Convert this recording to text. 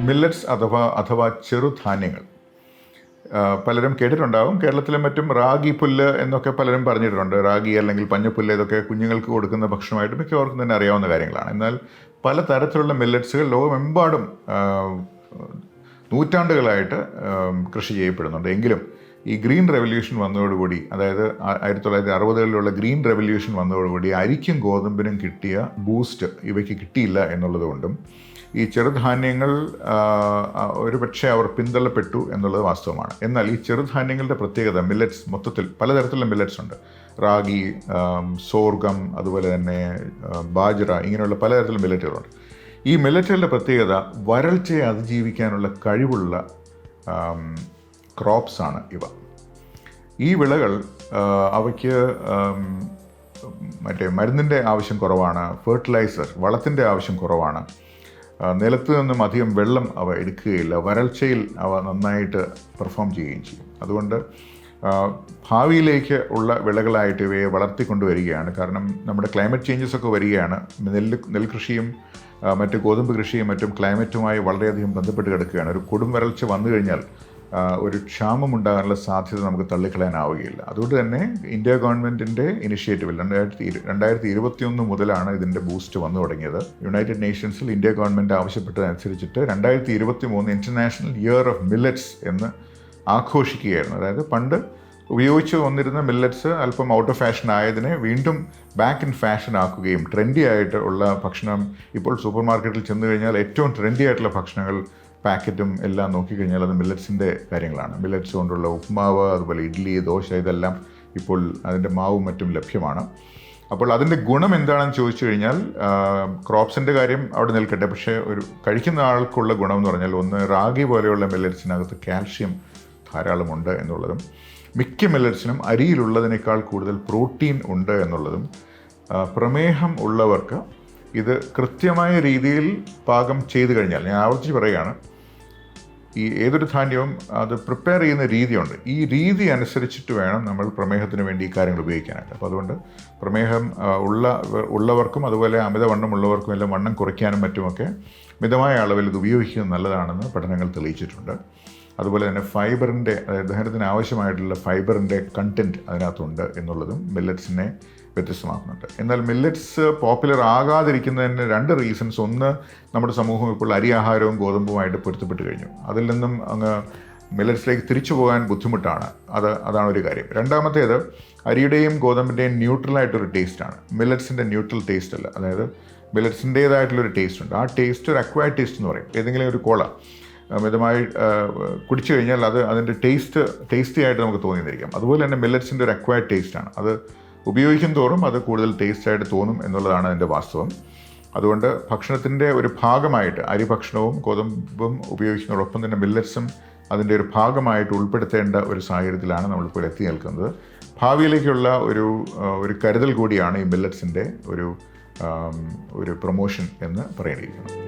Millets അഥവാ അഥവാ ചെറുധാന്യങ്ങൾ പലരും കേട്ടിട്ടുണ്ടാവും. കേരളത്തിലെ മറ്റും റാഗി പുല്ല് എന്നൊക്കെ പലരും പറഞ്ഞിട്ടുണ്ട്. റാഗി അല്ലെങ്കിൽ പഞ്ഞപ്പുല്ല് ഇതൊക്കെ കുഞ്ഞുങ്ങൾക്ക് കൊടുക്കുന്ന ഭക്ഷണമായിട്ട് മിക്കവർക്കും തന്നെ അറിയാവുന്ന കാര്യങ്ങളാണ്. എന്നാൽ പല തരത്തിലുള്ള മില്ലറ്റ്സുകൾ ലോകമെമ്പാടും നൂറ്റാണ്ടുകളായിട്ട് കൃഷി ചെയ്യപ്പെടുന്നുണ്ട്. എങ്കിലും ഈ ഗ്രീൻ റെവല്യൂഷൻ വന്നതോടുകൂടി അതായത് ആയിരത്തി തൊള്ളായിരത്തി അറുപതുകളിലുള്ള ഗ്രീൻ റെവല്യൂഷൻ വന്നതോടുകൂടി അരിക്കും ഗോതമ്പിനും കിട്ടിയ ബൂസ്റ്റ് ഇവയ്ക്ക് കിട്ടിയില്ല എന്നുള്ളതുകൊണ്ടും ഈ ചെറുധാന്യങ്ങൾ ഒരു പക്ഷേ അവർ പിന്തള്ളപ്പെട്ടു എന്നുള്ളത് വാസ്തവമാണ്. എന്നാൽ ഈ ചെറുധാന്യങ്ങളുടെ പ്രത്യേകത മില്ലറ്റ്സ് മൊത്തത്തിൽ പലതരത്തിലുള്ള മില്ലറ്റ്സ് ഉണ്ട്. റാഗി സോർഗം അതുപോലെ തന്നെ ബാജ്ര ഇങ്ങനെയുള്ള പലതരത്തിലുള്ള മില്ലറ്റുകളുണ്ട് ഈ മില്ലറ്റുകളുടെ പ്രത്യേകത വരൾച്ചയെ അതിജീവിക്കാനുള്ള കഴിവുള്ള ക്രോപ്സാണ് ഇവ. ഈ വിളകൾ അവയ്ക്ക് മറ്റേ മരുന്നിന്റെ ആവശ്യം കുറവാണ് ഫെർട്ടിലൈസർ വളത്തിന്റെ ആവശ്യം കുറവാണ്. നിലത്ത് നിന്നും അധികം വെള്ളം അവ എടുക്കുകയില്ല. വരൾച്ചയിൽ അവ നന്നായിട്ട് പെർഫോം ചെയ്യുകയും ചെയ്യും. അതുകൊണ്ട് ഭാവിയിലേക്ക് ഉള്ള വിളകളായിട്ട് ഇവയെ വളർത്തിക്കൊണ്ടുവരികയാണ്. കാരണം നമ്മുടെ ക്ലൈമറ്റ് ചേഞ്ചസ് ഒക്കെ വരികയാണ്. നെല്ല് നെൽകൃഷിയും മറ്റ് ഗോതമ്പ് കൃഷിയും മറ്റും ക്ലൈമറ്റുമായി വളരെയധികം ബന്ധപ്പെട്ട് കിടക്കുകയാണ്. ഒരു കൊടും വരൾച്ച വന്നു കഴിഞ്ഞാൽ ഒരു ക്ഷാമം ഉണ്ടാകാനുള്ള സാധ്യത നമുക്ക് തള്ളിക്കളയാനാവുകയില്ല. അതുകൊണ്ട് തന്നെ ഇന്ത്യ ഗവൺമെന്റിന്റെ ഇനിഷ്യേറ്റീവിൽ രണ്ടായിരത്തി രണ്ടായിരത്തി ഇരുപത്തിയൊന്ന് മുതലാണ് ഇതിന്റെ ബൂസ്റ്റ് വന്നു തുടങ്ങിയത്. യുണൈറ്റഡ് നേഷൻസിൽ ഇന്ത്യ ഗവൺമെന്റ് ആവശ്യപ്പെട്ടതനുസരിച്ചിട്ട് രണ്ടായിരത്തി ഇരുപത്തി മൂന്ന് ഇന്റർനാഷണൽ ഇയർ ഓഫ് മില്ലറ്റ്സ് എന്ന് ആഘോഷിക്കുകയായിരുന്നു. അതായത് പണ്ട് ഉപയോഗിച്ച് വന്നിരുന്ന മില്ലറ്റ്സ് അല്പം ഔട്ട് ഓഫ് ഫാഷൻ ആയതിനെ വീണ്ടും ബാക്ക് ഇൻ ഫാഷൻ ആക്കുകയും ട്രെൻഡി ആയിട്ട് ഉള്ള ഭക്ഷണം ഇപ്പോൾ സൂപ്പർ മാർക്കറ്റിൽ ചെന്ന് കഴിഞ്ഞാൽ ഏറ്റവും ട്രെൻഡി ആയിട്ടുള്ള ഭക്ഷണങ്ങൾ പാക്കറ്റും എല്ലാം നോക്കിക്കഴിഞ്ഞാൽ അത് മില്ലറ്റ്സിന്റെ കാര്യങ്ങളാണ്. മില്ലറ്റ്സ് കൊണ്ടുള്ള ഉപ്മാവ് അതുപോലെ ഇഡ്ഡലി ദോശ ഇതെല്ലാം ഇപ്പോൾ അതിന്റെ മാവും മറ്റും ലഭ്യമാണ്. അപ്പോൾ അതിന്റെ ഗുണം എന്താണെന്ന് ചോദിച്ചു കഴിഞ്ഞാൽ ക്രോപ്സിന്റെ കാര്യം അവിടെ നിൽക്കട്ടെ. പക്ഷേ ഒരു കഴിക്കുന്ന ആൾക്കുള്ള ഗുണം എന്ന് പറഞ്ഞാൽ ഒന്ന് റാഗി പോലെയുള്ള മില്ലറ്റ്സിനകത്ത് കാൽഷ്യം ധാരാളമുണ്ട് എന്നുള്ളതും മിക്ക മില്ലറ്റ്സിനും അരിയിലുള്ളതിനേക്കാൾ കൂടുതൽ പ്രോട്ടീൻ ഉണ്ട് എന്നുള്ളതും പ്രമേഹം ഉള്ളവർക്ക് ഇത് കൃത്യമായ രീതിയിൽ പാകം ചെയ്തു കഴിഞ്ഞാൽ ഞാൻ ആവർത്തിച്ച് പറയുകയാണ് ഈ ഏതൊരു ധാന്യവും അത് പ്രിപ്പയർ ചെയ്യുന്ന രീതിയുണ്ട്. ഈ രീതി അനുസരിച്ചിട്ട് വേണം നമ്മൾ പ്രമേഹത്തിന് വേണ്ടി ഈ കാര്യങ്ങൾ ഉപയോഗിക്കാനായിട്ട്. അപ്പോൾ അതുകൊണ്ട് പ്രമേഹം ഉള്ള ഉള്ളവർക്കും അതുപോലെ അമിതവണ്ണം ഉള്ളവർക്കും എല്ലാം വണ്ണം കുറയ്ക്കാനും മറ്റുമൊക്കെ മിതമായ അളവിൽ ഇത് ഉപയോഗിക്കുന്നത് നല്ലതാണെന്ന് പഠനങ്ങൾ തെളിയിച്ചിട്ടുണ്ട്. അതുപോലെ തന്നെ ഫൈബറിന്റെ അതായത് ദഹനത്തിന് ആവശ്യമായിട്ടുള്ള ഫൈബറിന്റെ കണ്ടന്റ് അതിനകത്തുണ്ട് എന്നുള്ളതും മില്ലറ്റ്സിനെ വ്യത്യസ്തമാക്കുന്നുണ്ട്. എന്നാൽ മില്ലറ്റ്സ് പോപ്പുലർ ആകാതിരിക്കുന്നതിന് രണ്ട് റീസൺസ് ഒന്ന് നമ്മുടെ സമൂഹം ഇപ്പോൾ അരി ആഹാരവും ഗോതമ്പുമായിട്ട് പൊരുത്തപ്പെട്ട് കഴിഞ്ഞു. അതിൽ നിന്നും അങ്ങ് മില്ലറ്റ്സിലേക്ക് തിരിച്ചു പോകാൻ ബുദ്ധിമുട്ടാണ്. അത് അതാണ് ഒരു കാര്യം. രണ്ടാമത്തേത് അരിയുടെയും ഗോതമ്പിന്റെയും ന്യൂട്രലായിട്ടൊരു ടേസ്റ്റാണ് മില്ലറ്റ്സിന്റെ ന്യൂട്രൽ ടേസ്റ്റ് അല്ല. അതായത് മില്ലറ്റ്സിന്റേതായിട്ടുള്ളൊരു ടേസ്റ്റ് ഉണ്ട്. ആ ടേസ്റ്റ് ഒരു അക്വയർഡ് ടേസ്റ്റ് എന്ന് പറയും. ഏതെങ്കിലും ഒരു കോള മിതമായി കുടിച്ചു കഴിഞ്ഞാൽ അത് അതിന്റെ ടേസ്റ്റ് ടേസ്റ്റി ആയിട്ട് നമുക്ക് തോന്നിയിരിക്കാം. അതുപോലെ തന്നെ മില്ലറ്റ്സിന്റെ ഒരു അക്വയർഡ് ടേസ്റ്റാണ് അത് ഉപയോഗിക്കും തോറും അത് കൂടുതൽ ടേസ്റ്റ് ആയിട്ട് തോന്നും എന്നുള്ളതാണ് അതിന്റെ വാസ്തവം. അതുകൊണ്ട് ഭക്ഷണത്തിന്റെ ഒരു ഭാഗമായിട്ട് അരി ഭക്ഷണവും ഗോതമ്പും ഉപയോഗിക്കുന്നതോടൊപ്പം തന്നെ മില്ലറ്റ്സും അതിന്റെ ഒരു ഭാഗമായിട്ട് ഉൾപ്പെടുത്തേണ്ട ഒരു സാഹചര്യത്തിലാണ് നമ്മളിപ്പോൾ എത്തി നിൽക്കുന്നത്. ഭാവിയിലേക്കുള്ള ഒരു ഒരു കരുതൽ കൂടിയാണ് ഈ മില്ലറ്റ്സിന്റെ ഒരു ഒരു പ്രൊമോഷൻ എന്ന് പറയേണ്ടിയിരിക്കുന്നത്.